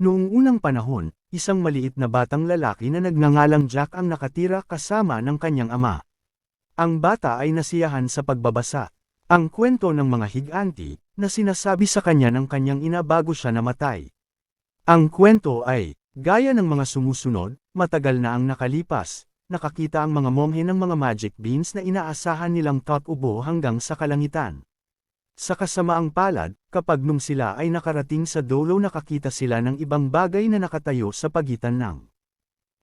Noong unang panahon, isang maliit na batang lalaki na nagngangalang Jack ang nakatira kasama ng kanyang ama. Ang bata ay nasiyahan sa pagbabasa. Ang kwento ng mga higanti, na sinasabi sa kanya ng kanyang ina bago siya namatay. Ang kwento ay, gaya ng mga sumusunod, matagal na ang nakalipas, nakakita ang mga monghe ng mga magic beans na inaasahan nilang tatubo hanggang sa kalangitan. Sa kasamaang palad, kapag nung sila ay nakarating sa dolo nakakita sila ng ibang bagay na nakatayo sa pagitan ng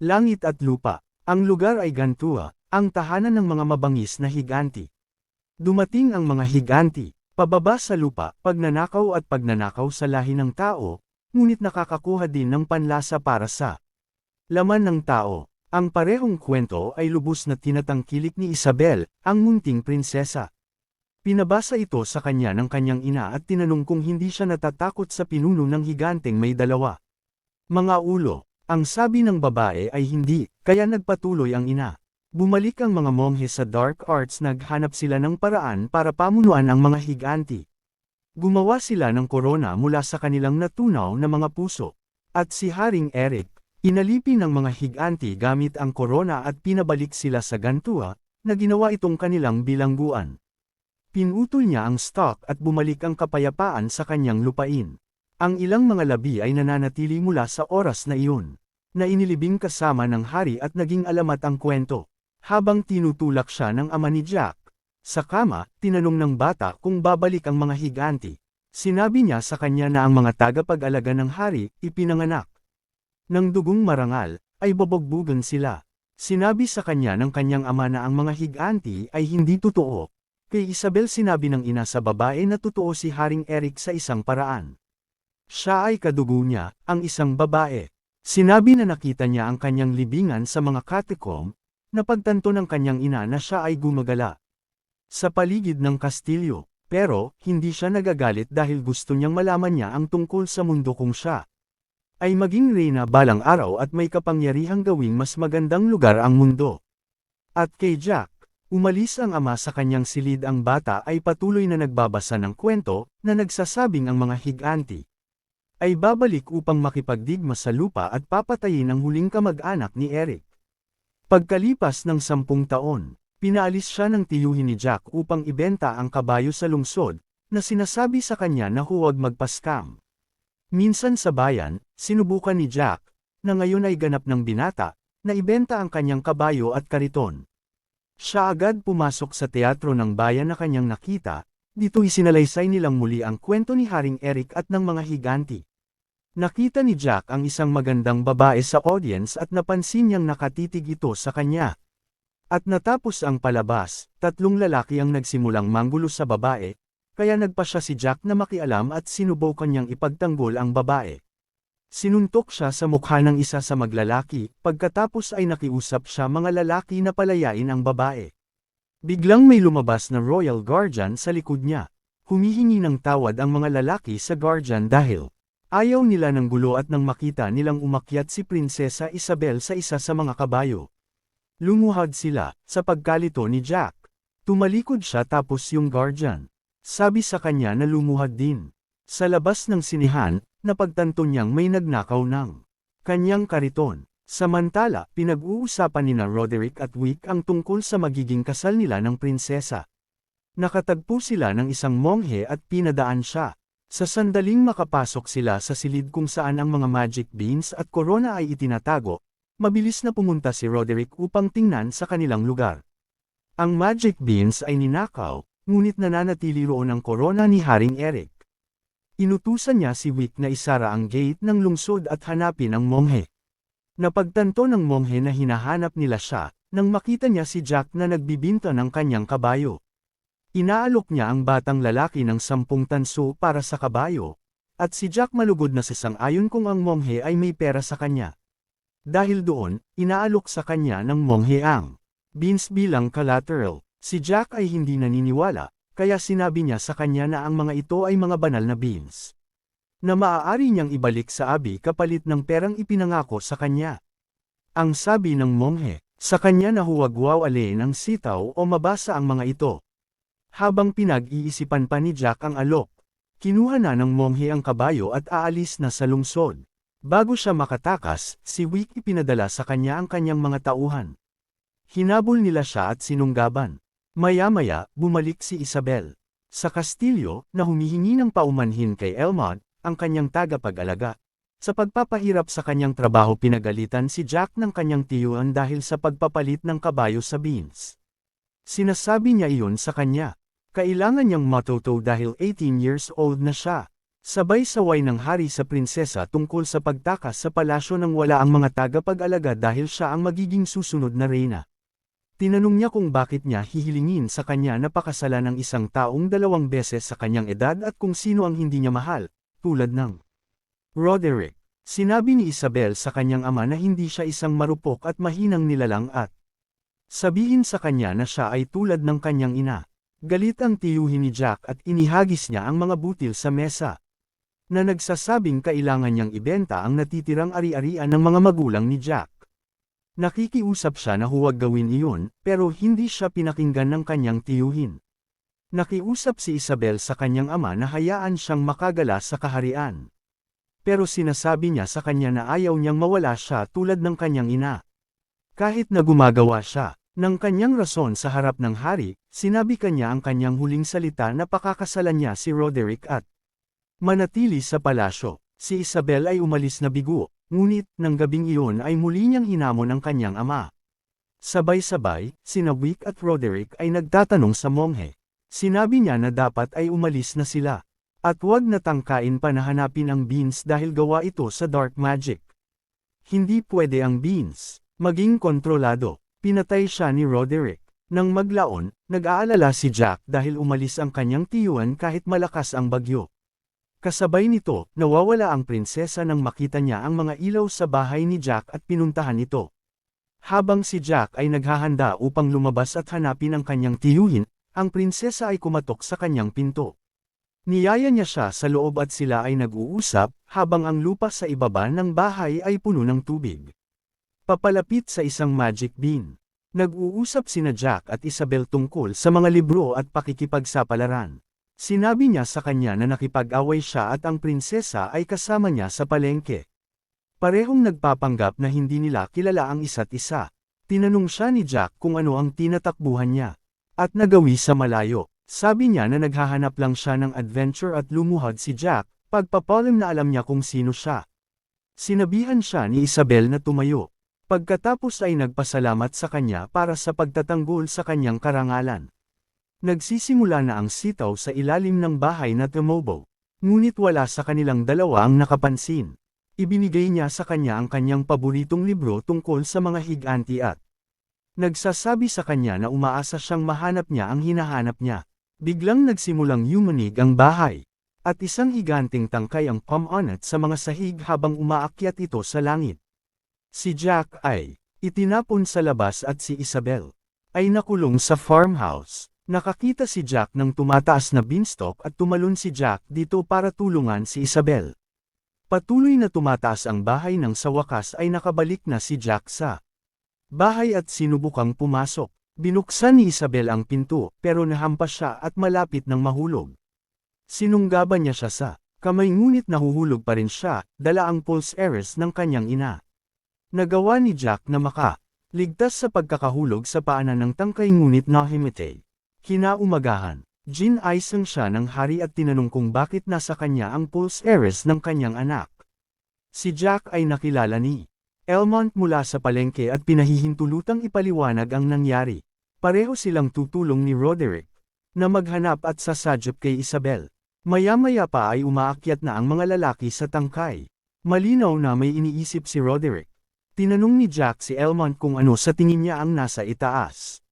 langit at lupa. Ang lugar ay Gantua, ang tahanan ng mga mabangis na higanti. Dumating ang mga higanti, pababa sa lupa, pagnanakaw at pagnanakaw sa lahi ng tao, ngunit nakakakuha din ng panlasa para sa laman ng tao. Ang parehong kwento ay lubos na tinatangkilik ni Isabel, ang munting prinsesa. Pinabasa ito sa kanya ng kanyang ina at tinanong kung hindi siya natatakot sa pinuno ng higanteng may dalawa. Mga ulo, ang sabi ng babae ay hindi, kaya nagpatuloy ang ina. Bumalik ang mga monghe sa dark arts naghanap sila ng paraan para pamunuan ang mga higanti. Gumawa sila ng korona mula sa kanilang natunaw na mga puso. At si Haring Eric, inalipin ng mga higanti gamit ang korona at pinabalik sila sa Gantua, na ginawa itong kanilang bilangguan. Pinutol niya ang stock at bumalik ang kapayapaan sa kanyang lupain. Ang ilang mga labi ay nananatili mula sa oras na iyon, na inilibing kasama ng hari at naging alamat ang kwento. Habang tinutulak siya ng ama ni Jack, sa kama, tinanong ng bata kung babalik ang mga higanti. Sinabi niya sa kanya na ang mga tagapag-alaga ng hari, ipinanganak. Nang dugong marangal, ay bobogbugan sila. Sinabi sa kanya ng kanyang ama na ang mga higanti ay hindi totoo. Kay Isabel sinabi ng ina sa babae na totoo si Haring Eric sa isang paraan. Siya ay kadugo niya, ang isang babae. Sinabi na nakita niya ang kanyang libingan sa mga catacomb, napagtanto ng kanyang ina na siya ay gumagala. Sa paligid ng kastilyo, pero, hindi siya nagagalit dahil gusto niyang malaman niya ang tungkol sa mundo kung siya ay maging reyna balang araw at may kapangyarihang gawing mas magandang lugar ang mundo. At kay Jack, umalis ang ama sa kanyang silid ang bata ay patuloy na nagbabasa ng kwento, na nagsasabing ang mga higanti ay babalik upang makipagdigma sa lupa at papatayin ang huling kamag-anak ni Eric. Pagkalipas ng sampung taon, pinaalis siya ng tiyuhin ni Jack upang ibenta ang kabayo sa lungsod, na sinasabi sa kanya na huwag magpaskam. Minsan sa bayan, sinubukan ni Jack, na ngayon ay ganap ng binata, na ibenta ang kanyang kabayo at kariton. Siya agad pumasok sa teatro ng bayan na kanyang nakita, dito isinalaysay nilang muli ang kwento ni Haring Eric at ng mga higanti. Nakita ni Jack ang isang magandang babae sa audience at napansin niyang nakatitig ito sa kanya. At natapos ang palabas, tatlong lalaki ang nagsimulang manggulo sa babae, kaya nagpa siya si Jack na makialam at sinubukan niyang ipagtanggol ang babae. Sinuntok siya sa mukha ng isa sa maglalaki, pagkatapos ay nakiusap siya mga lalaki na palayain ang babae. Biglang may lumabas na royal guardian sa likod niya. Humihingi ng tawad ang mga lalaki sa guardian dahil ayaw nila ng gulo at nang makita nilang umakyat si Prinsesa Isabel sa isa sa mga kabayo. Lumuhad sila, sa pagkalito ni Jack. Tumalikod siya tapos yung guardian. Sabi sa kanya na lumuhad din. Sa labas ng sinihan, napagtanto niyang may nagnakaw ng kanyang kariton. Samantala, pinag-uusapan ni na Roderick at Wick ang tungkol sa magiging kasal nila ng prinsesa. Nakatagpo sila ng isang monghe at pinadaan siya. Sa sandaling makapasok sila sa silid kung saan ang mga magic beans at corona ay itinatago, mabilis na pumunta si Roderick upang tingnan sa kanilang lugar. Ang magic beans ay ninakaw, ngunit nananatili roon ang corona ni Haring Eric. Inutusan niya si Wick na isara ang gate ng lungsod at hanapin ang monghe. Napagtanto ng monghe na hinahanap nila siya, nang makita niya si Jack na nagbibinta ng kanyang kabayo. Inaalok niya ang batang lalaki ng sampung tanso para sa kabayo, at si Jack malugod na sasang-ayon kung ang monghe ay may pera sa kanya. Dahil doon, inaalok sa kanya ng monghe ang beans bilang collateral. Si Jack ay hindi naniniwala, kaya sinabi niya sa kanya na ang mga ito ay mga banal na beans na maaari niyang ibalik sa abi kapalit ng perang ipinangako sa kanya. Ang sabi ng monghe, sa kanya na huwag wawalin ang sitaw o mabasa ang mga ito. Habang pinag-iisipan pa ni Jack ang alok, kinuha na ng monghe ang kabayo at aalis na sa lungsod. Bago siya makatakas, si Wick ipinadala sa kanya ang kanyang mga tauhan. Hinabol nila siya at sinunggaban. Maya-maya, bumalik si Isabel. Sa kastilyo, na humihingi ng paumanhin kay Elmond, ang kanyang tagapag-alaga. Sa pagpapahirap sa kanyang trabaho pinagalitan si Jack ng kanyang tiyuan dahil sa pagpapalit ng kabayo sa beans. Sinasabi niya iyon sa kanya. Kailangan niyang matuto dahil 18 years old na siya. Sabay-saway ng hari sa prinsesa tungkol sa pagtakas sa palasyo nang wala ang mga tagapag-alaga dahil siya ang magiging susunod na reyna. Tinanong niya kung bakit niya hihilingin sa kanya na pakasalan ng isang taong dalawang beses sa kanyang edad at kung sino ang hindi niya mahal, tulad ng Roderick. Sinabi ni Isabel sa kanyang ama na hindi siya isang marupok at mahinang nilalang at sabihin sa kanya na siya ay tulad ng kanyang ina. Galit ang tiyuhin ni Jack at inihagis niya ang mga butil sa mesa na nagsasabing kailangan niyang ibenta ang natitirang ari-arian ng mga magulang ni Jack. Nakikiusap siya na huwag gawin iyon, pero hindi siya pinakinggan ng kanyang tiyuhin. Nakiusap si Isabel sa kanyang ama na hayaan siyang makagala sa kaharian. Pero sinasabi niya sa kanya na ayaw niyang mawala siya tulad ng kanyang ina. Kahit na gumagawa siya, ng kanyang rason sa harap ng hari, sinabi kanya ang kanyang huling salita na pakakasalan niya si Roderick at Manatili sa palasyo, si Isabel ay umalis na bigo, ngunit, ng gabing iyon ay muli niyang hinamon ang kanyang ama. Sabay-sabay, sina Wick at Roderick ay nagtatanong sa monghe. Sinabi niya na dapat ay umalis na sila. At huwag na tangkain pa na hanapin ang beans dahil gawa ito sa dark magic. Hindi pwede ang beans, maging kontrolado. Pinatay siya ni Roderick. Nang maglaon, nag-aalala si Jack dahil umalis ang kanyang tiyuan kahit malakas ang bagyo. Kasabay nito, nawawala ang prinsesa nang makita niya ang mga ilaw sa bahay ni Jack at pinuntahan ito. Habang si Jack ay naghahanda upang lumabas at hanapin ang kanyang tiyuhin, ang prinsesa ay kumatok sa kanyang pinto. Niyaya niya siya sa loob at sila ay nag-uusap, habang ang lupa sa ibaba ng bahay ay puno ng tubig. Papalapit sa isang magic bean. Nag-uusap sina Jack at Isabel tungkol sa mga libro at pakikipagsapalaran. Sinabi niya sa kanya na nakipag-away siya at ang prinsesa ay kasama niya sa palengke. Parehong nagpapanggap na hindi nila kilala ang isa't isa. Tinanong siya ni Jack kung ano ang tinatakbuhan niya. At nagawi sa malayo. Sabi niya na naghahanap lang siya ng adventure at lumuhad si Jack, pagpapalim na alam niya kung sino siya. Sinabihan siya ni Isabel na tumayo. Pagkatapos ay nagpasalamat sa kanya para sa pagtatanggol sa kanyang karangalan. Nagsisimula na ang sitaw sa ilalim ng bahay na tumobo. Ngunit wala sa kanilang dalawa ang nakapansin. Ibinigay niya sa kanya ang kanyang paboritong libro tungkol sa mga higanti at nagsasabi sa kanya na umaasa siyang mahanap niya ang hinahanap niya. Biglang nagsimulang yumanig ang bahay. At isang higanting tangkay ang pamonat sa mga sahig habang umaakyat ito sa langit. Si Jack ay itinapon sa labas at si Isabel ay nakulong sa farmhouse. Nakakita si Jack ng tumataas na beanstalk at tumalon si Jack dito para tulungan si Isabel. Patuloy na tumataas ang bahay nang sa wakas ay nakabalik na si Jack sa bahay at sinubukang pumasok. Binuksan ni Isabel ang pinto, pero nahampas siya at malapit ng mahulog. Sinunggaban niya siya sa kamay ngunit nahuhulog pa rin siya, dala ang pulse heiress ng kanyang ina. Nagawa ni Jack na maka, ligtas sa pagkakahulog sa paanan ng tangkay ngunit nahimitay. Kinaumagahan, Jin Aisang siya ng hari at tinanong kung bakit nasa kanya ang pulse heiress ng kanyang anak. Si Jack ay nakilala ni Elmont mula sa palengke at pinahihintulutang ipaliwanag ang nangyari. Pareho silang tutulong ni Roderick na maghanap at sasadyap kay Isabel. Maya-maya pa ay umaakyat na ang mga lalaki sa tangkay. Malinaw na may iniisip si Roderick. Tinanong ni Jack si Elmont kung ano sa tingin niya ang nasa itaas.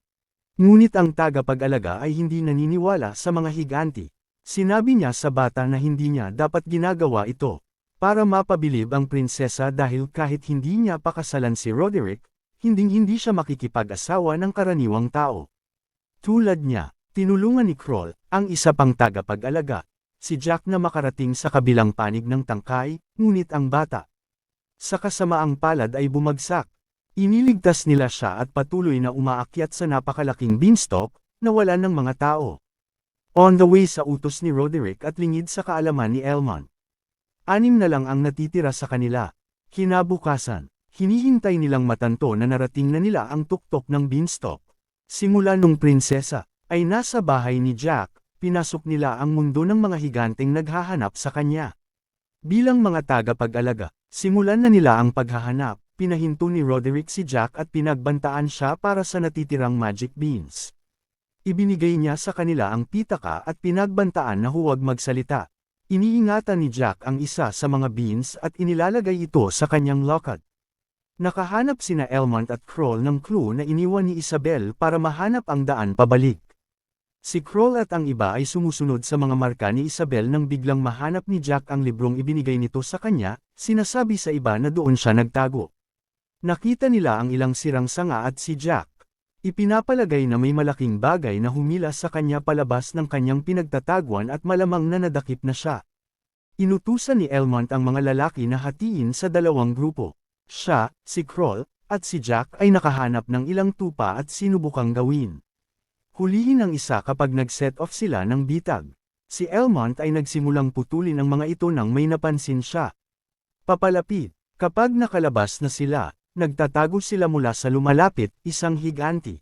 Ngunit ang tagapag-alaga ay hindi naniniwala sa mga higanti. Sinabi niya sa bata na hindi niya dapat ginagawa ito. Para mapabilib ang prinsesa dahil kahit hindi niya pakasalan si Roderick, hinding-hindi siya makikipag-asawa ng karaniwang tao. Tulad niya, tinulungan ni Kroll, ang isa pang tagapag-alaga, si Jack na makarating sa kabilang panig ng tangkay, ngunit ang bata. Sa kasamaang palad ay bumagsak, Iniligtas nila siya at patuloy na umaakyat sa napakalaking beanstalk, na wala ng mga tao. On the way sa utos ni Roderick at lingid sa kaalaman ni Elmont. Anim na lang ang natitira sa kanila. Kinabukasan, hinihintay nilang matanto na narating na nila ang tuktok ng beanstalk. Simula nung prinsesa, ay nasa bahay ni Jack, pinasok nila ang mundo ng mga higanteng naghahanap sa kanya. Bilang mga tagapag-alaga, simulan na nila ang paghahanap, pinahinto ni Roderick si Jack at pinagbantaan siya para sa natitirang magic beans. Ibinigay niya sa kanila ang pitaka at pinagbantaan na huwag magsalita. Iniingatan ni Jack ang isa sa mga beans at inilalagay ito sa kanyang locket. Nakahanap sina Elmont at Kroll ng clue na iniwan ni Isabel para mahanap ang daan pabalik. Si Kroll at ang iba ay sumusunod sa mga marka ni Isabel nang biglang mahanap ni Jack ang librong ibinigay nito sa kanya, sinasabi sa iba na doon siya nagtago. Nakita nila ang ilang sirang sanga at si Jack. Ipinapalagay na may malaking bagay na humila sa kanya palabas ng kanyang pinagtataguan at malamang na nadakip na siya. Inutusan ni Elmont ang mga lalaki na hatiin sa dalawang grupo. Siya, si Kroll, at si Jack ay nakahanap ng ilang tupa at sinubukang gawin. Hulihin ang isa kapag nag-set off sila ng bitag. Si Elmont ay nagsimulang putulin ang mga ito nang may napansin siya. Papalapit, kapag nakalabas na sila, nagtatago sila mula sa lumalapit, isang higanti.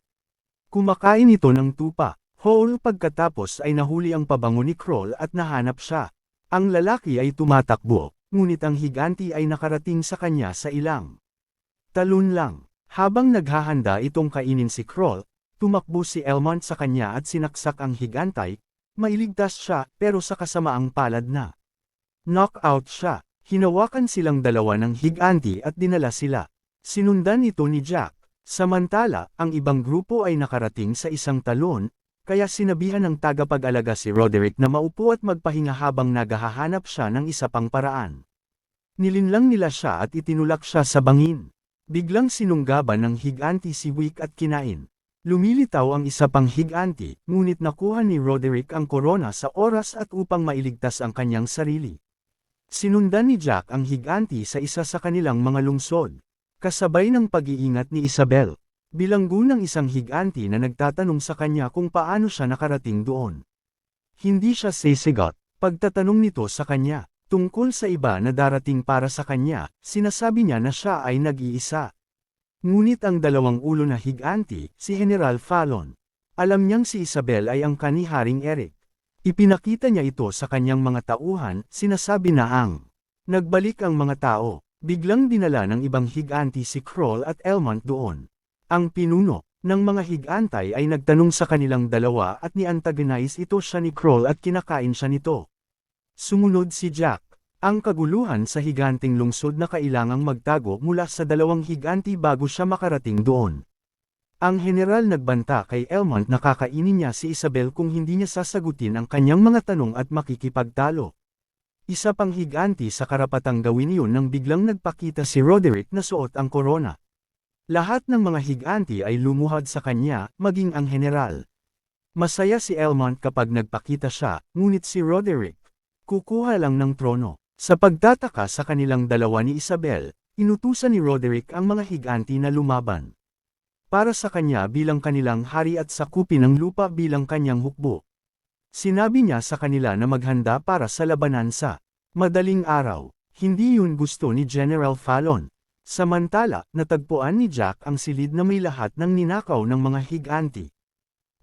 Kumakain ito ng tupa. Hole pagkatapos ay nahuli ang pabango ni Kroll at nahanap siya. Ang lalaki ay tumatakbo, ngunit ang higanti ay nakarating sa kanya sa ilang. Talon lang. Habang naghahanda itong kainin si Kroll, tumakbo si Elmont sa kanya at sinaksak ang higantay, mailigtas siya pero sa kasamaang palad na. Knockout siya, hinawakan silang dalawa ng higanti at dinala sila. Sinundan ito ni Jack. Samantala, ang ibang grupo ay nakarating sa isang talon, kaya sinabihan ng tagapag-alaga si Roderick na maupo at magpahinga habang naghahanap siya ng isa pang paraan. Nilinlang nila siya at itinulak siya sa bangin. Biglang sinunggaban ng higanti si Wick at kinain. Lumilitaw ang isa pang higanti, ngunit nakuha ni Roderick ang korona sa oras at upang mailigtas ang kanyang sarili. Sinundan ni Jack ang higanti sa isa sa kanilang mga lungsod. Kasabay ng pag-iingat ni Isabel, bilanggo ng isang higanti na nagtatanong sa kanya kung paano siya nakarating doon. Hindi siya sisigot, pagtatanong nito sa kanya, tungkol sa iba na darating para sa kanya, sinasabi niya na siya ay nag-iisa. Ngunit ang dalawang ulo na higanti, si General Fallon, alam niyang si Isabel ay ang kaniharing Eric. Ipinakita niya ito sa kanyang mga tauhan, sinasabi na ang nagbalik ang mga tao. Biglang dinala ng ibang higanti si Kroll at Elmont doon. Ang pinuno ng mga higantay ay nagtanong sa kanilang dalawa at ni-antagonize ito siya ni Kroll at kinakain siya nito. Sumunod si Jack. Ang kaguluhan sa higanting lungsod na kailangang magtago mula sa dalawang higanti bago siya makarating doon. Ang general nagbanta kay Elmont na kakainin niya si Isabel kung hindi niya sasagutin ang kanyang mga tanong at makikipagtalo. Isa pang higanti sa karapatang gawin iyon nang biglang nagpakita si Roderick na suot ang korona. Lahat ng mga higanti ay lumuhad sa kanya, maging ang general. Masaya si Elmont kapag nagpakita siya, ngunit si Roderick, kukuha lang ng trono. Sa pagtataka sa kanilang dalawa ni Isabel, inutusan ni Roderick ang mga higanti na lumaban. Para sa kanya bilang kanilang hari at sakupin ng lupa bilang kanyang hukbo. Sinabi niya sa kanila na maghanda para sa labanan sa madaling araw. Hindi yun gusto ni General Fallon. Samantala, natagpuan ni Jack ang silid na may lahat ng ninakaw ng mga higanti.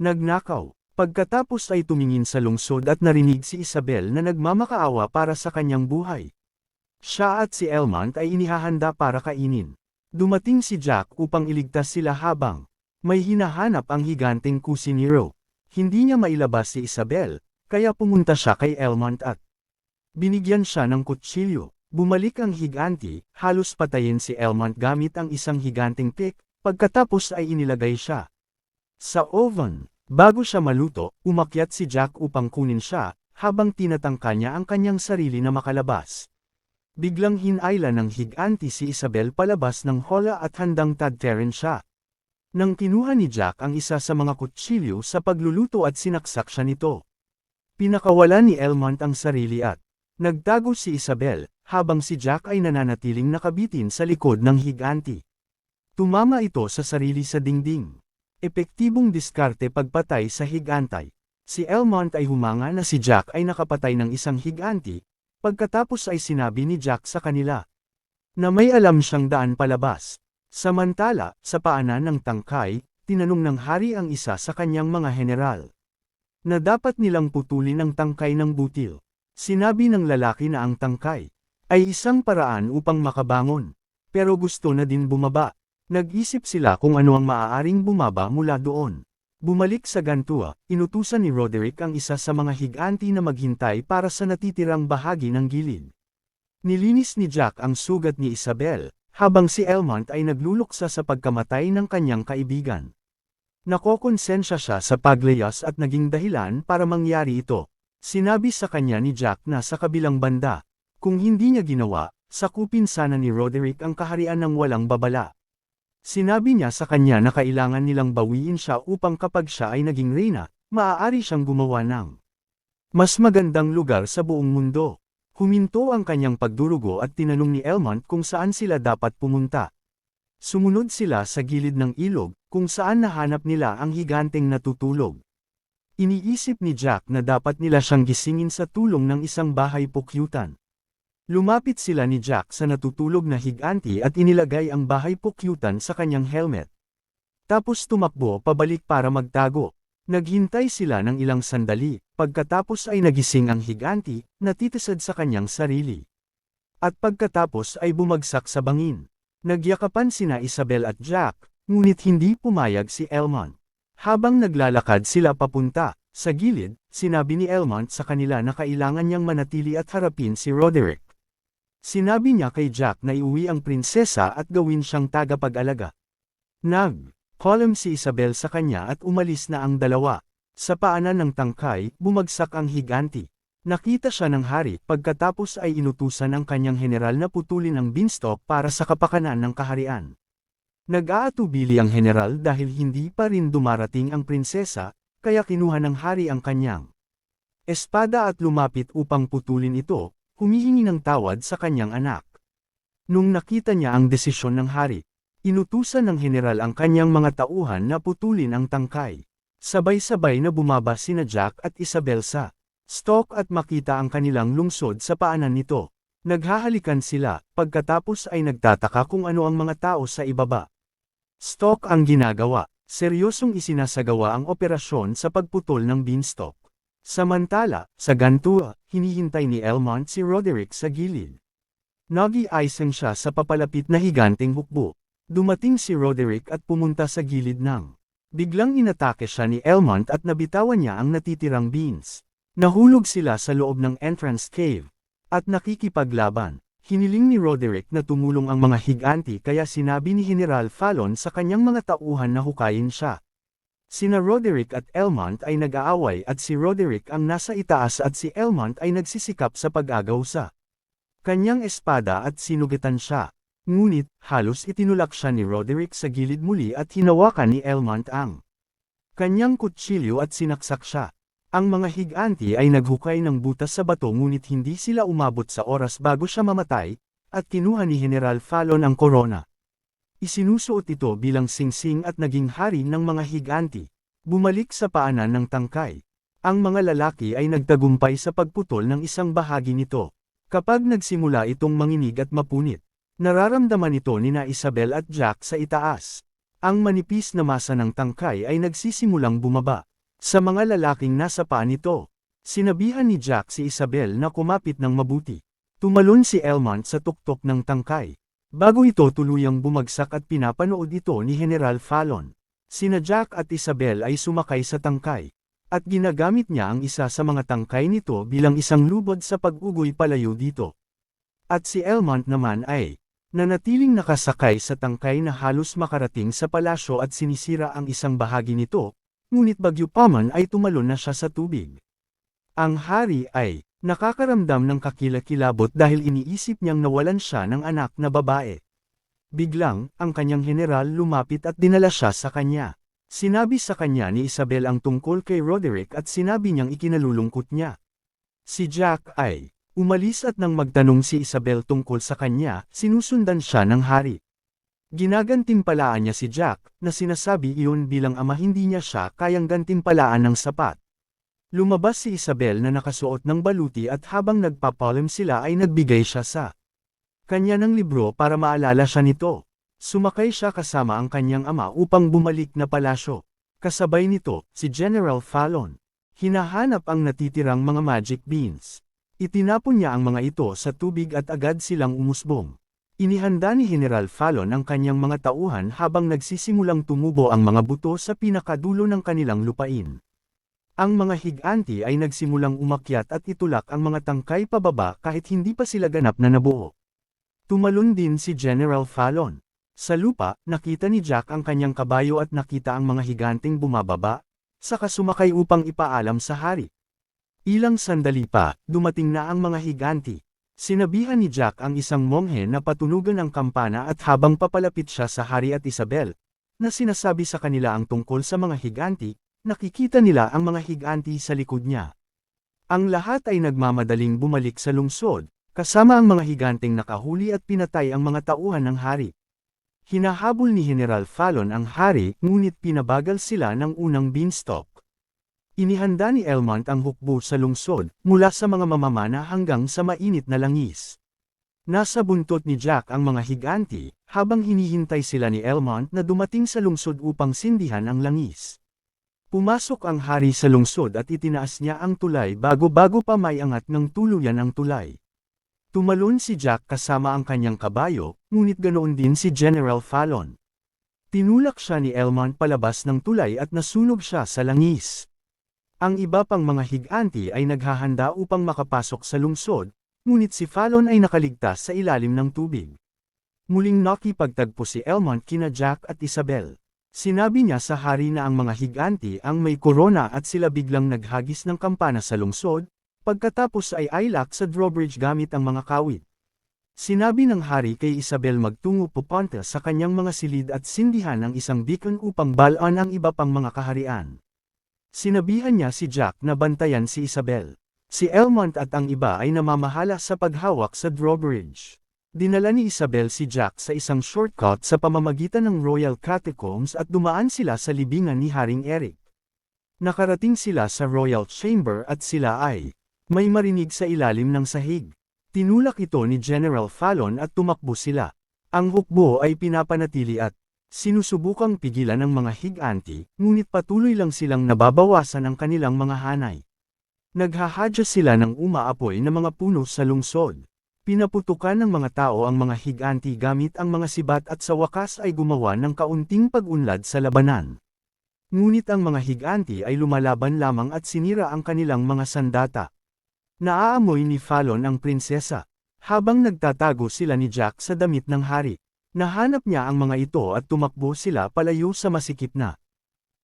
Nagnakaw. Pagkatapos ay tumingin sa lungsod at narinig si Isabel na nagmamakaawa para sa kanyang buhay. Siya at si Elmont ay inihahanda para kainin. Dumating si Jack upang iligtas sila habang may hinahanap ang higanting kusiniro. Hindi niya mailabas si Isabel, kaya pumunta siya kay Elmont at binigyan siya ng kutsilyo. Bumalik ang higanti, halos patayin si Elmont gamit ang isang higanting pick, pagkatapos ay inilagay siya sa oven. Bago siya maluto, umakyat si Jack upang kunin siya, habang tinatangka niya ang kanyang sarili na makalabas. Biglang hinayla ng higanti si Isabel palabas ng hola at handang tadterin siya. Nang kinuha ni Jack ang isa sa mga kutsilyo sa pagluluto at sinaksak siya nito. Pinakawala ni Elmont ang sarili at nagtago si Isabel, habang si Jack ay nananatiling nakabitin sa likod ng higanti. Tumama ito sa sarili sa dingding. Epektibong diskarte pagpatay sa higantay. Si Elmont ay humanga na si Jack ay nakapatay ng isang higanti, Pagkatapos ay sinabi ni Jack sa kanila na may alam siyang daan palabas. Samantala, sa paanan ng tangkay, tinanong ng hari ang isa sa kanyang mga general na dapat nilang putulin ang tangkay ng butil. Sinabi ng lalaki na ang tangkay ay isang paraan upang makabangon, pero gusto na din bumaba. Nag-isip sila kung ano ang maaaring bumaba mula doon. Bumalik sa Gantua, inutusan ni Roderick ang isa sa mga higanti na maghintay para sa natitirang bahagi ng gilid. Nilinis ni Jack ang sugat ni Isabel, habang si Elmont ay nagluluksa sa pagkamatay ng kanyang kaibigan. Nakokonsensya siya sa paglayas at naging dahilan para mangyari ito. Sinabi sa kanya ni Jack na sa kabilang banda, kung hindi niya ginawa, sakupin sana ni Roderick ang kaharian ng walang babala. Sinabi niya sa kanya na kailangan nilang bawiin siya upang kapag siya ay naging reyna, maaari siyang gumawa ng mas magandang lugar sa buong mundo. Huminto ang kanyang pagdurugo at tinanong ni Elmont kung saan sila dapat pumunta. Sumunod sila sa gilid ng ilog, kung saan nahanap nila ang higanteng natutulog. Iniisip ni Jack na dapat nila siyang gisingin sa tulong ng isang bahay pukyutan. Lumapit sila ni Jack sa natutulog na higanti at inilagay ang bahay pukyutan sa kanyang helmet. Tapos tumakbo pabalik para magtago. Naghintay sila ng ilang sandali, pagkatapos ay nagising ang higanti, natitisad sa kanyang sarili. At pagkatapos ay bumagsak sa bangin. Nagyakapan sina Isabel at Jack, ngunit hindi pumayag si Elmont. Habang naglalakad sila papunta, sa gilid, sinabi ni Elmont sa kanila na kailangan niyang manatili at harapin si Roderick. Sinabi niya kay Jack na iuwi ang prinsesa at gawin siyang tagapag-alaga. Nag-column si Isabel sa kanya at umalis na ang dalawa. Sa paanan ng tangkay, bumagsak ang higanti. Nakita siya ng hari pagkatapos ay inutusan ang kanyang general na putulin ang beanstalk para sa kapakanan ng kaharian. Nag-aatubili ang general dahil hindi pa rin dumarating ang prinsesa, kaya kinuha ng hari ang kanyang espada at lumapit upang putulin ito, humihingi ng tawad sa kanyang anak. Nung nakita niya ang desisyon ng hari, inutusan ng general ang kanyang mga tauhan na putulin ang tangkay. Sabay-sabay na bumaba sina Jack at Isabel sa stalk at makita ang kanilang lungsod sa paanan nito. Naghahalikan sila, pagkatapos ay nagtataka kung ano ang mga tao sa ibaba. Stalk ang ginagawa, seryosong isinasagawa ang operasyon sa pagputol ng beanstalk. Samantala, sa Gantua, hinihintay ni Elmont si Roderick sa gilid. Nagi-icing siya sa papalapit na higanteng hukbo. Dumating si Roderick at pumunta sa gilid ng. Biglang inatake siya ni Elmont at nabitawan niya ang natitirang beans. Nahulog sila sa loob ng entrance cave. At nakikipaglaban. Hiniling ni Roderick na tumulong ang mga higanti kaya sinabi ni General Fallon sa kanyang mga tauhan na hukayin siya. Sina Roderick at Elmont ay nag-aaway at si Roderick ang nasa itaas at si Elmont ay nagsisikap sa pag-agaw sa kanyang espada at sinugatan siya. Ngunit, halos itinulak siya ni Roderick sa gilid muli at hinawakan ni Elmont ang kanyang kutsilyo at sinaksak siya. Ang mga higanti ay naghukay ng butas sa bato ngunit hindi sila umabot sa oras bago siya mamatay, at kinuha ni General Fallon ang korona. Isinusuot ito bilang singsing at naging hari ng mga higanti. Bumalik sa paanan ng tangkay. Ang mga lalaki ay nagtagumpay sa pagputol ng isang bahagi nito. Kapag nagsimula itong manginig at mapunit, nararamdaman ito ni na Isabel at Jack sa itaas. Ang manipis na masa ng tangkay ay nagsisimulang bumaba. Sa mga lalaking nasa paa nito, sinabihan ni Jack si Isabel na kumapit ng mabuti. Tumalon si Elmont sa tuktok ng tangkay. Bago ito tuluyang bumagsak at pinapanood ito ni General Fallon. Sina Jack at Isabel ay sumakay sa tangkay. At ginagamit niya ang isa sa mga tangkay nito bilang isang lubod sa pag-ugoy palayo dito. At si Elmont naman ay, nanatiling nakasakay sa tangkay na halos makarating sa palasyo at sinisira ang isang bahagi nito, ngunit bagyo paman ay tumalon na siya sa tubig. Ang hari ay, Nakakaramdam ng kakilakilabot dahil iniisip niyang nawalan siya ng anak na babae. Biglang, ang kanyang general lumapit at dinala siya sa kanya. Sinabi sa kanya ni Isabel ang tungkol kay Roderick at sinabi niyang ikinalulungkot niya. Si Jack ay, umalis at nang magtanong si Isabel tungkol sa kanya, sinusundan siya ng hari. Ginagantimpalaan niya si Jack, na sinasabi iyon bilang ama hindi niya siya kayang gantimpalaan ng sapat. Lumabas si Isabel na nakasuot ng baluti at habang nagpapalim sila ay nagbigay siya sa kanya ng libro para maalala siya nito. Sumakay siya kasama ang kanyang ama upang bumalik na palasyo. Kasabay nito, si General Fallon. Hinahanap ang natitirang mga magic beans. Itinapon niya ang mga ito sa tubig at agad silang umusbong. Inihanda ni General Fallon ang kanyang mga tauhan habang nagsisimulang tumubo ang mga buto sa pinakadulo ng kanilang lupain. Ang mga higanti ay nagsimulang umakyat at itulak ang mga tangkay pababa kahit hindi pa sila ganap na nabuo. Tumalon din si General Fallon. Sa lupa, nakita ni Jack ang kanyang kabayo at nakita ang mga higanting bumababa, saka sumakay upang ipaalam sa hari. Ilang sandali pa, dumating na ang mga higanti. Sinabihan ni Jack ang isang monghe na patunugan ang kampana at habang papalapit siya sa hari at Isabel, na sinasabi sa kanila ang tungkol sa mga higanti, Nakikita nila ang mga higanti sa likod niya. Ang lahat ay nagmamadaling bumalik sa lungsod, kasama ang mga higanteng nakahuli at pinatay ang mga tauhan ng hari. Hinahabol ni General Fallon ang hari ngunit pinabagal sila ng unang beanstalk. Inihanda ni Elmont ang hukbo sa lungsod, mula sa mga mamamana hanggang sa mainit na langis. Nasa buntot ni Jack ang mga higanti, habang hinihintay sila ni Elmont na dumating sa lungsod upang sindihan ang langis. Pumasok ang hari sa lungsod at itinaas niya ang tulay bago-bago pa may angat ng tuluyan ang tulay. Tumalon si Jack kasama ang kanyang kabayo, ngunit ganoon din si General Fallon. Tinulak siya ni Elmont palabas ng tulay at nasunog siya sa langis. Ang iba pang mga higanti ay naghahanda upang makapasok sa lungsod, ngunit si Fallon ay nakaligtas sa ilalim ng tubig. Muling nakipagtagpo si Elmont kina Jack at Isabel. Sinabi niya sa hari na ang mga higanti ang may korona at sila biglang naghagis ng kampana sa lungsod, pagkatapos ay ailak sa drawbridge gamit ang mga kawit. Sinabi ng hari kay Isabel magtungo pupunta sa kanyang mga silid at sindihan ang isang beacon upang balaan ang iba pang mga kaharian. Sinabihan niya si Jack na bantayan si Isabel. Si Elmont at ang iba ay namamahala sa paghawak sa drawbridge. Dinala ni Isabel si Jack sa isang shortcut sa pamamagitan ng Royal Catacombs at dumaan sila sa libingan ni Haring Eric. Nakarating sila sa Royal Chamber at sila ay may marinig sa ilalim ng sahig. Tinulak ito ni General Fallon at tumakbo sila. Ang hukbo ay pinapanatili at sinusubukang pigilan ng mga higanti, ngunit patuloy lang silang nababawasan ang kanilang mga hanay. Naghahadya sila ng umaapoy na mga puno sa lungsod. Pinaputukan ng mga tao ang mga higanti gamit ang mga sibat at sa wakas ay gumawa ng kaunting pag-unlad sa labanan. Ngunit ang mga higanti ay lumalaban lamang at sinira ang kanilang mga sandata. Naaamoy ni Fallon ang prinsesa. Habang nagtatago sila ni Jack sa damit ng hari, nahanap niya ang mga ito at tumakbo sila palayo sa masikip na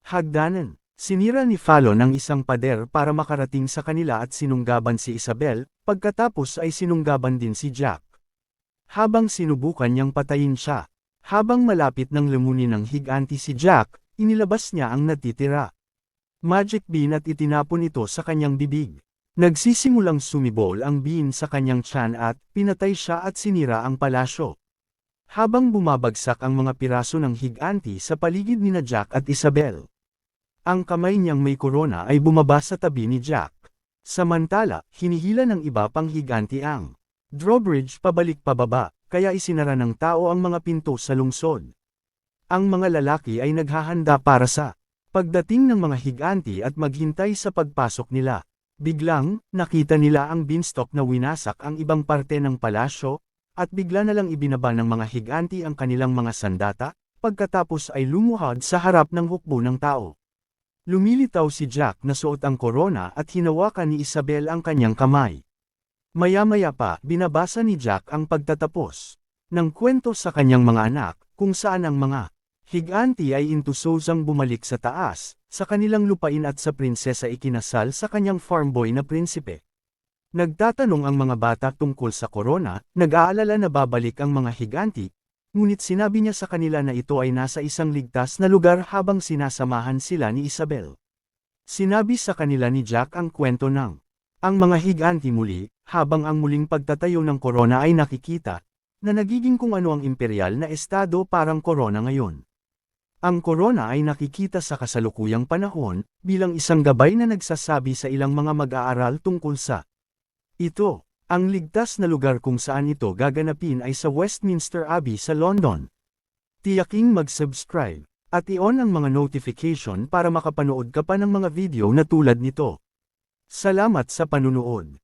hagdanan. Sinira ni Fallon ang isang pader para makarating sa kanila at sinunggaban si Isabel, pagkatapos ay sinunggaban din si Jack. Habang sinubukan niyang patayin siya, habang malapit ng lumunin ng higanti si Jack, inilabas niya ang natitira. Magic bean at itinapon ito sa kanyang bibig. Nagsisimulang sumibol ang bean sa kanyang tiyan at pinatay siya at sinira ang palasyo. Habang bumabagsak ang mga piraso ng higanti sa paligid ni na Jack at Isabel. Ang kamay niyang may korona ay bumaba sa tabi ni Jack. Samantala, hinihila ng iba pang higanti ang drawbridge pabalik pababa, kaya isinara ng tao ang mga pinto sa lungsod. Ang mga lalaki ay naghahanda para sa pagdating ng mga higanti at maghintay sa pagpasok nila. Biglang, nakita nila ang beanstalk na winasak ang ibang parte ng palasyo, at bigla na lang ibinaba ng mga higanti ang kanilang mga sandata, pagkatapos ay lumuhad sa harap ng hukbo ng tao. Lumilitaw si Jack na suot ang korona at hinawakan ni Isabel ang kanyang kamay. Maya-maya pa, binabasa ni Jack ang pagtatapos ng kwento sa kanyang mga anak, kung saan ang mga higanti ay intusosang bumalik sa taas, sa kanilang lupain at sa prinsesa ikinasal sa kanyang farm boy na prinsipe. Nagtatanong ang mga bata tungkol sa korona, nag-aalala na babalik ang mga higanti, Ngunit sinabi niya sa kanila na ito ay nasa isang ligtas na lugar habang sinasamahan sila ni Isabel. Sinabi sa kanila ni Jack ang kwento ng ang mga higanti muli, habang ang muling pagtatayo ng korona ay nakikita, na nagiging kung ano ang imperial na estado parang korona ngayon. Ang korona ay nakikita sa kasalukuyang panahon bilang isang gabay na nagsasabi sa ilang mga mag-aaral tungkol sa ito. Ang ligtas na lugar kung saan ito gaganapin ay sa Westminster Abbey sa London. Tiyaking mag-subscribe at i-on ang mga notification para makapanood ka pa ng mga video na tulad nito. Salamat sa panunood.